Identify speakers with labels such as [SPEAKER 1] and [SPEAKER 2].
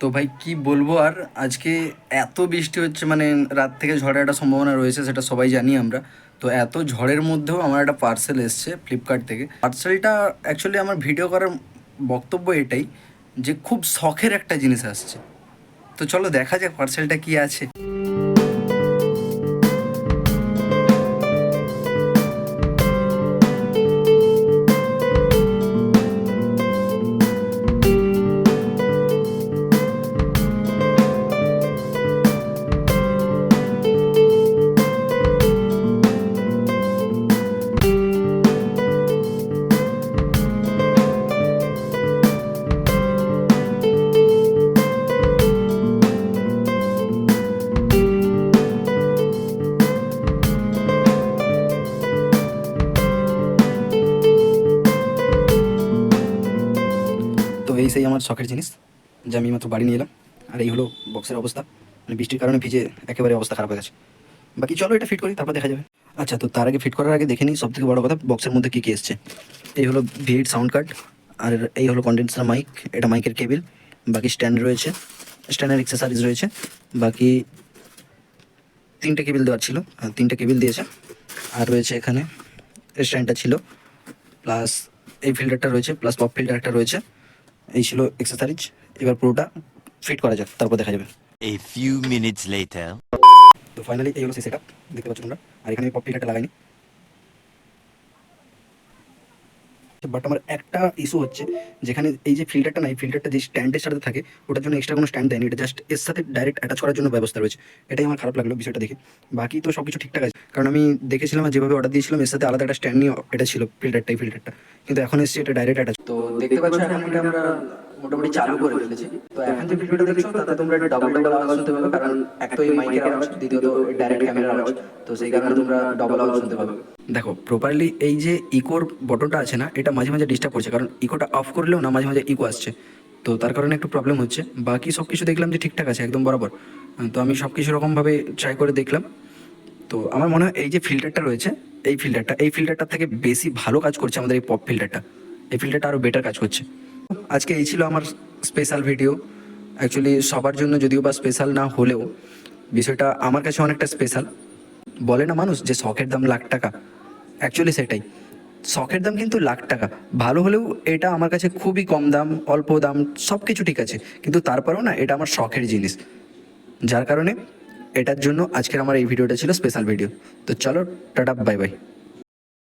[SPEAKER 1] তো ভাই, কি বলব? আর আজকে এত বৃষ্টি হচ্ছে মানে রাত থেকে ঝড়ের একটা সম্ভাবনা রয়েছে, সেটা সবাই জানি আমরা। তো এত ঝড়ের মধ্যেও আমার একটা পার্সেল এসছে ফ্লিপকার্ট থেকে। পার্সেলটা অ্যাকচুয়ালি আমার ভিডিও করার বক্তব্য এটাই যে, খুব শখের একটা জিনিস আসছে। তো চলো দেখা যাক পার্সেলটা কি আছে। সেই আমার শখের জিনিস, যা আমি মাত্র বাড়ি নিয়ে এলাম। আর এই হলো বক্সের অবস্থা। মানে বৃষ্টির কারণে ভিজে একেবারে অবস্থা খারাপ হয়ে গেছে। বাকি চলো এটা ফিট করি, তারপর দেখা যাবে। আচ্ছা তো তার আগে ফিট করার আগে দেখে নিই সব থেকে বড় কথা বক্সের মধ্যে কী কী এসছে। এই হলো ভিড সাউন্ড কার্ড আর এই হলো কন্ডেন্সার মাইক এটা মাইকের কেবিল বাকি স্ট্যান্ড রয়েছে। স্ট্যান্ডের এক্সেসারিজ রয়েছে। বাকি তিনটে কেবিল দেওয়ার ছিল তিনটে কেবিল দিয়েছে। আর রয়েছে এখানে স্ট্যান্ডটা ছিল প্লাস এই ফিল্টারটা রয়েছে প্লাস পপ ফিল্টার একটা রয়েছে। এই ছিল এক্সারসাইজ এবার পুরোটা ফিট করা যাক তারপর দেখা যাবে।
[SPEAKER 2] এ ফিউ মিনিটস লেটার
[SPEAKER 1] তো ফাইনালি এই হলো সেই সেট দেখতে পাচ্ছ তোমরা। আর এখানে পপ ফিল্টারটা লাগাইনি। বাট আমার একটা ইস্যু হচ্ছে, যেখানে এই যে ফিল্টারটা নাই ফিল্টারটা যে স্ট্যান্ডের সাথে থাকে, ওটার জন্য এক্সট্রা কোনো স্ট্যান্ড দেয়নি। এটা জাস্ট এর সাথে ডাইরেক্ট অ্যাটাচ করার জন্য ব্যবস্থা রয়েছে। এটাই আমার খারাপ লাগল বিষয়টা দেখে। বাকি তো সব কিছু ঠিকঠাক আছে। কারণ আমি দেখেছিলাম যেভাবে অর্ডার দিয়েছিলাম, এর সাথে আলাদা একটা স্ট্যান্ড নিয়ে এটা ছিল ফিল্টারটাই ফিল্টারটা কিন্তু এখন এসছে এটা ডাইরেক্ট অ্যাটাচ তো দেখতে পাচ্ছি আমরা মোটামুটি চালু করে ফেলেছি তো এখন যে ভিডিওটা দেখছ, তাতে তোমরা একটা ডাবল ডাবল আওয়াজ শুনতে পাবে, কারণ এক তো এই মাইকের আওয়াজ, দ্বিতীয়ত ডাইরেক্ট ক্যামেরার আওয়াজ, তো সেই কারণে তোমরা ডাবল আওয়াজ শুনতে পাবে। দেখো প্রপারলি এই যে ইকোর বটনটা আছে না, এটা মাঝে মাঝে ডিস্টার্ব করছে, কারণ ইকোটা অফ করলেও না, মাঝে মাঝে ইকো আসছে। তো তার কারণে একটু প্রবলেম হচ্ছে। বাকি সব কিছু দেখলাম যে ঠিকঠাক আছে, একদম বরাবর। তো আমি সব কিছু রকমভাবে ট্রাই করে দেখলাম। তো আমার মনে হয় এই যে ফিল্টারটা রয়েছে, এই ফিল্টারটা এই ফিল্টারটার থেকে বেশি ভালো কাজ করছে আমাদের এই পপ ফিল্টারটা এই ফিল্টারটা আরও বেটার কাজ করছে। আজকে এই ছিল আমার স্পেশাল ভিডিও অ্যাকচুয়ালি সবার জন্য যদিও বা স্পেশাল না হলেও, বিষয়টা আমার কাছে অনেকটা স্পেশাল বলে না মানুষ যে শখের দাম লাখ টাকা? অ্যাকচুয়ালি সেটাই। শখের দাম কিন্তু লাখ টাকা। ভালো হলেও এটা আমার কাছে খুবই কম দাম, অল্প দাম সব কিছু ঠিক আছে। কিন্তু তারপরেও না, এটা আমার শখের জিনিস। যার কারণে এটার জন্য আজকের আমার এই ভিডিওটা ছিল স্পেশাল ভিডিও তো চলো, টাটা বাই বাই